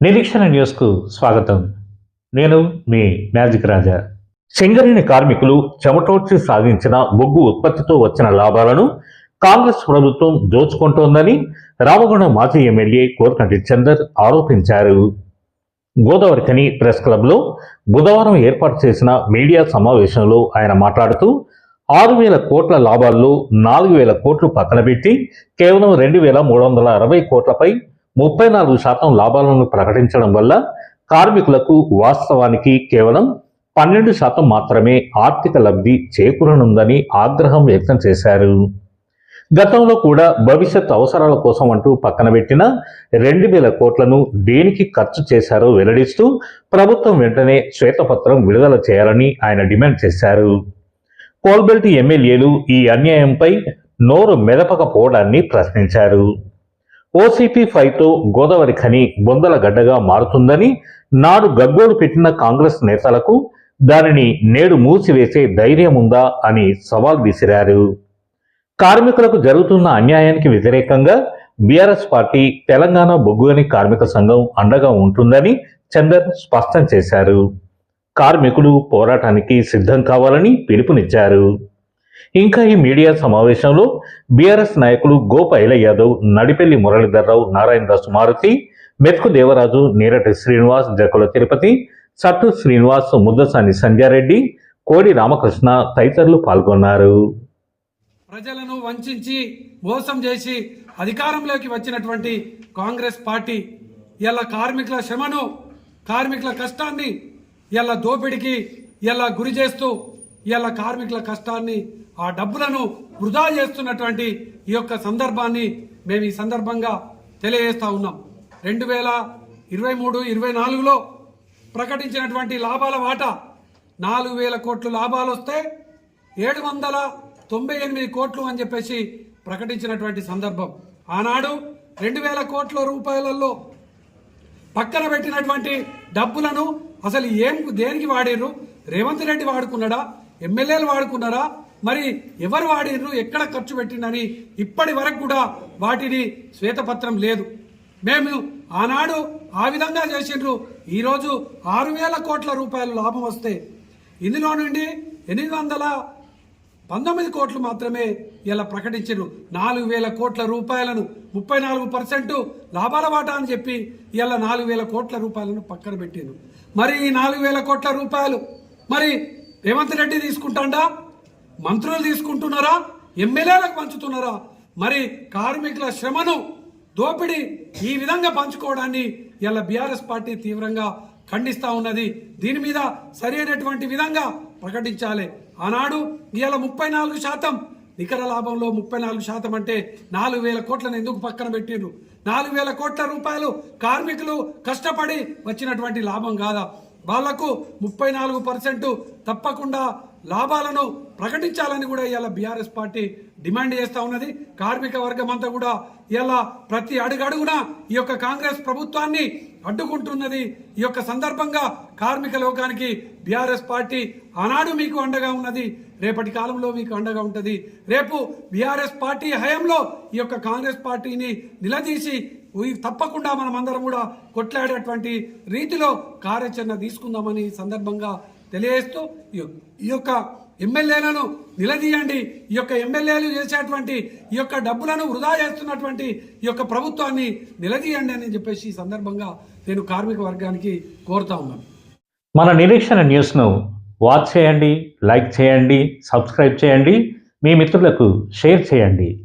నిరీక్షణ న్యూస్కు స్వాగతం. నేను మీ మ్యాజిక్ రాజా. సింగరేణి కార్మికులు చెమటోడ్చి సాగించిన బొగ్గు ఉత్పత్తితో వచ్చిన లాభాలను కాంగ్రెస్ ప్రభుత్వం దోచుకుంటోందని రామగుండం మాజీ ఎమ్మెల్యే కోరకంటి చందర్ ఆరోపించారు. గోదావరికని ప్రెస్ క్లబ్లో బుధవారం ఏర్పాటు చేసిన మీడియా సమావేశంలో ఆయన మాట్లాడుతూ ఆరు వేల కోట్ల లాభాల్లో నాలుగు వేల కోట్లు పక్కన పెట్టి కేవలం రెండు వేల మూడు వందల అరవై కోట్లపై ముప్పై నాలుగు శాతం లాభాలను ప్రకటించడం వల్ల కార్మికులకు వాస్తవానికి కేవలం పన్నెండు శాతం మాత్రమే ఆర్థిక లబ్ధి చేకూరనుందని ఆగ్రహం వ్యక్తం చేశారు. గతంలో కూడా భవిష్యత్ అవసరాల కోసం అంటూ పక్కన పెట్టిన రెండు వేల కోట్లను దేనికి ఖర్చు చేశారో వెల్లడిస్తూ ప్రభుత్వం వెంటనే శ్వేతపత్రం విడుదల చేయాలని ఆయన డిమాండ్ చేశారు. కోల్బెల్ట్ ఎమ్మెల్యేలు ఈ అన్యాయంపై నోరు మెదపకపోవడాన్ని ప్రశ్నించారు. ఓసీపీ ఫైవ్తో గోదావరి ఖని బొందల గడ్డగా మారుతుందని నాడు గగ్గోలు పెట్టిన కాంగ్రెస్ నేతలకు దానిని నేడు మూసివేసే ధైర్యం ఉందా అని సవాల్ విసిరారు. కార్మికులకు జరుగుతున్న అన్యాయానికి వ్యతిరేకంగా బీఆర్ఎస్ పార్టీ తెలంగాణ బొగ్గుగని కార్మిక సంఘం అండగా ఉంటుందని చందర్ స్పష్టం చేశారు. కార్మికులు పోరాటానికి సిద్ధం కావాలని పిలుపునిచ్చారు. ఇంకా ఈ మీడియా సమావేశంలో బీఆర్ఎస్ నాయకులు గోపైల యాదవ్ నడిపెల్లి మురళీధర్రావు నారాయణదాస్ మారుతి మెతుకు దేవరాజు నీరటి శ్రీనివాస్ జకుల తిరుపతి సట్టు శ్రీనివాస్ ముద్దసాని సంజారెడ్డి కోడి రామకృష్ణ తదితరులు పాల్గొన్నారు. ప్రజలను వంచి మోసం చేసి అధికారంలోకి వచ్చినటువంటి కాంగ్రెస్ పార్టీ ఇలా కార్మికుల శ్రమను కార్మికుల కష్టాన్ని ఇలా దోపిడికి ఇలా గురి చేస్తూ ఇలా కార్మికుల కష్టాన్ని ఆ డబ్బులను వృధా చేస్తున్నటువంటి ఈ యొక్క సందర్భాన్ని మేము ఈ సందర్భంగా తెలియజేస్తా ఉన్నాం. రెండు వేల ఇరవై మూడు ఇరవై నాలుగులో ప్రకటించినటువంటి లాభాల వాటా నాలుగు వేల కోట్లు లాభాలు వస్తే ఏడు వందల తొంభై ఎనిమిది కోట్లు అని చెప్పేసి ప్రకటించినటువంటి సందర్భం. ఆనాడు రెండు వేల కోట్ల రూపాయలలో పక్కన పెట్టినటువంటి డబ్బులను అసలు ఏం దేనికి వాడిర్రు? రేవంత్ రెడ్డి వాడుకున్నాడా? ఎమ్మెల్యేలు వాడుకున్నారా? మరి ఎవరు వాడిర్రు? ఎక్కడ ఖర్చు పెట్టిండని ఇప్పటి వరకు కూడా వాటిని శ్వేతపత్రం లేదు. మేము ఆనాడు ఆ విధంగా చేసిండ్రు. ఈరోజు ఆరు వేల కోట్ల రూపాయలు లాభం వస్తే ఇందులో నుండి ఎనిమిది వందల పంతొమ్మిది కోట్లు మాత్రమే ఇలా ప్రకటించారు నాలుగు వేల కోట్ల రూపాయలను ముప్పై నాలుగు పర్సెంట్ లాభాల వాటా అని చెప్పి ఇలా నాలుగు వేల కోట్ల రూపాయలను పక్కన పెట్టారు మరి ఈ నాలుగు వేల కోట్ల రూపాయలు మరి రేవంత్ రెడ్డి తీసుకుంటాడా? మంత్రులు తీసుకుంటున్నారా? ఎమ్మెల్యేలకు పంచుతున్నారా? మరి కార్మికుల శ్రమను దోపిడీ ఈ విధంగా పంచుకోవడాన్ని ఇలా బీఆర్ఎస్ పార్టీ తీవ్రంగా ఖండిస్తా ఉన్నది. దీని మీద సరైనటువంటి విధంగా ప్రకటించాలి. ఆనాడు ఇవాళ ముప్పై నాలుగు శాతం నికర లాభంలో ముప్పై నాలుగు శాతం అంటే నాలుగు వేల కోట్లను ఎందుకు పక్కన పెట్టిండ్రు? నాలుగు వేల కోట్ల రూపాయలు కార్మికులు కష్టపడి వచ్చినటువంటి లాభం కాదా? వాళ్ళకు ముప్పై నాలుగు పర్సెంట్ తప్పకుండా లాభాలను ప్రకటించాలని కూడా ఇవాళ బీఆర్ఎస్ పార్టీ డిమాండ్ చేస్తా ఉన్నది. కార్మిక వర్గం అంతా కూడా ఇలా ప్రతి అడుగడుగున ఈ యొక్క కాంగ్రెస్ ప్రభుత్వాన్ని అడ్డుకుంటున్నది. ఈ యొక్క సందర్భంగా కార్మిక లోకానికి బీఆర్ఎస్ పార్టీ ఆనాడు మీకు అండగా ఉన్నది. రేపటి కాలంలో మీకు అండగా ఉంటుంది. రేపు బీఆర్ఎస్ పార్టీ హయాంలో ఈ యొక్క కాంగ్రెస్ పార్టీని నిలదీసి తప్పకుండా మనం అందరం కూడా కొట్లాడేటువంటి రీతిలో కార్యాచరణ తీసుకుందామని ఈ సందర్భంగా తెలియజేస్తూ ఈ- ఈ యొక్క ఎమ్మెల్యేలను నిలదీయండి. ఈ యొక్క ఎమ్మెల్యేలు చేసేటువంటి ఈ యొక్క డబ్బులను వృధా చేస్తున్నటువంటి ఈ యొక్క ప్రభుత్వాన్ని నిలదీయండి అని చెప్పేసి ఈ సందర్భంగా నేను కార్మిక వర్గానికి కోరుతా ఉన్నాను. మన నిరీక్షణ న్యూస్ను వాచ్ చేయండి లైక్ చేయండి సబ్స్క్రైబ్ చేయండి. మీ మిత్రులకు షేర్ చేయండి.